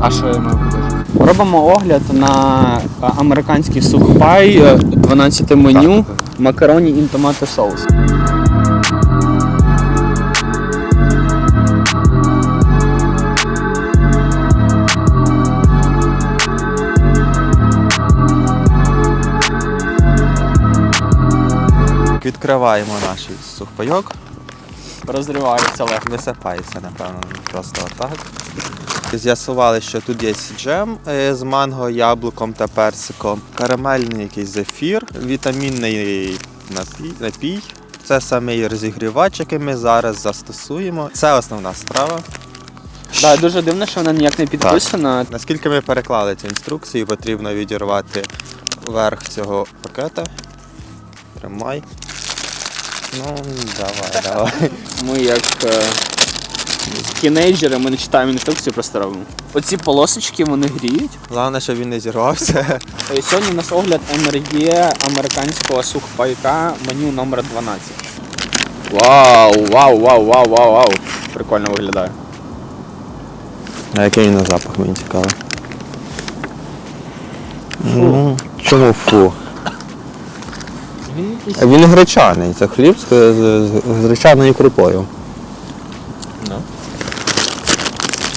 А що я маю показати? Робимо огляд на е, американський сухпай, е, 12 меню, макароні і томати соус. Відкриваємо наш сухпайок. Розривається легко. Висипається, напевно, просто отак. З'ясували, що тут є джем е, з манго, яблуком та персиком, карамельний якийсь зефір, вітамінний напій. напій. Це самий розігрівач, який ми зараз застосуємо. Це основна страва. Да, дуже дивно, що вона ніяк не підписана. Наскільки ми переклали цю інструкцію, потрібно відірвати верх цього пакета. Тримай. Ну, давай, давай. Ми як е, тінейджери, ми не читаємо інструкцію, просто робимо. Оці полосочки вони гріють. Головне, щоб він не зірвався. І сьогодні у нас огляд МРЄ американського сухпайка, меню номер 12. Вау, вау, вау, вау, вау, вау. Прикольно виглядає. А який він на запах, мені цікаво. Ну, чому фу? Він. А Він гречаний, це хліб з, з, з гречаною крупою. Да.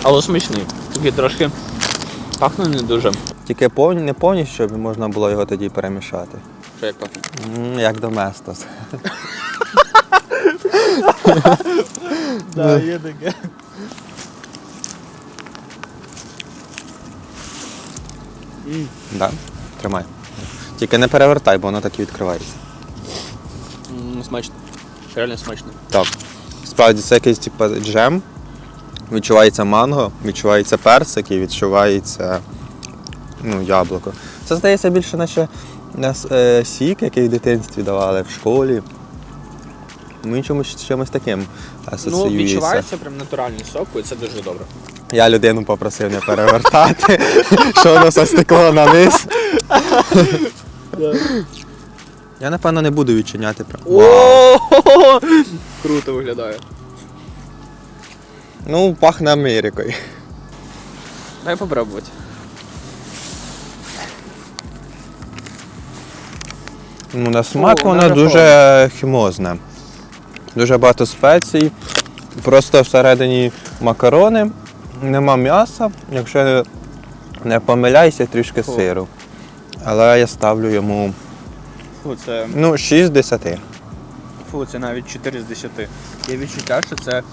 Але смачний. Такий трошки пахне не дуже. Тільки повні, не повністю, щоб можна було його тоді перемішати. Що як пахне? М, Як доместос. Да, є таке. Да? Тримай. Тільки не перевертай, бо воно так і відкривається. Смачно. Реально смачно. Так. Справді це якийсь типу, джем. Відчувається манго, відчувається персик і відчувається ну, яблуко. Це здається більше наче нас, е, сік, який в дитинстві давали в школі. Мені чомусь чимось таким Ну, відчувається прям натуральний сок, і це дуже добре. Я людину попросив не перевертати, що воно все стекло на низ. Я напевно не буду відчиняти. О, Круто виглядає. Ну, пахне Америкою. Дай попробувати. Ну, на смак воно вона дуже хімозне. Дуже багато спецій. Просто всередині макарони, нема м'яса, якщо не помиляюся, трішки Фу. сиру. Але я ставлю йому Фу, це, ну, 6 з 10. фу, це навіть 4 з 10. Є відчуття, що це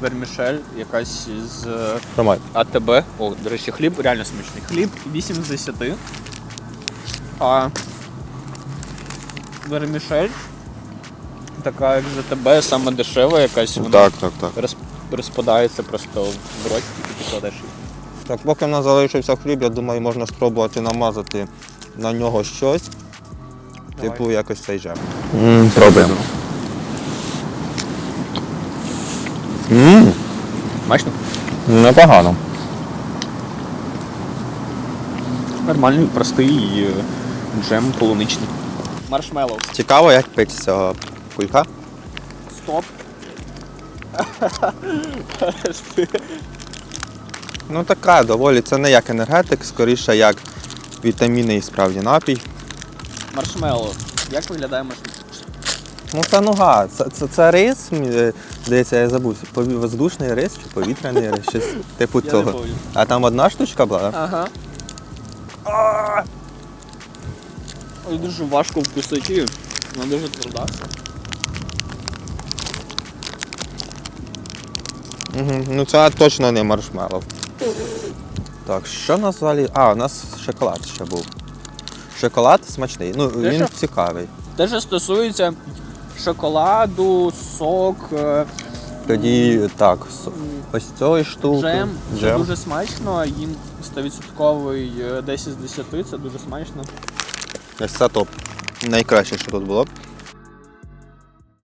вермішель якась з е, АТБ. О, до речі, хліб реально смачний. Хліб 8 з 10. А вермішель така як з АТБ, саме дешева якась. Вона Так, так, так. роз- розпадається просто в рот і покладеш її. Так, поки в нас залишився хліб, я думаю, можна спробувати намазати на нього щось. Типу якось цей джем. Пробуємо. Ммм, Смачно? непогано. Нормальний, простий е, джем полуничний. Маршмеллоу. Цікаво, як пить з цього кулька. Стоп. Ну така доволі, це не як енергетик, скоріше як вітамінний справді напій. Маршмеллоу. Як виглядає маршмеллоу? Ну це нуга, це, це, це рис, здається, я забув, воздушний рис чи повітряний рис, щось типу Я не цього. пам'ятаю. А там одна штучка була? Ага. Ой, дуже важко вкусити. Вона дуже тверда. Угу. Ну це точно не маршмеллоу. Так, що у нас взагалі? А, у нас шоколад ще був. Шоколад смачний. Ну, Те, він що? цікавий. Те, що стосується шоколаду, сок, е, Тоді так, ось цієї штуки. джем, це дуже смачно. Їм 100% 10 з 10, це дуже смачно. Ось це топ. Найкраще, що тут було.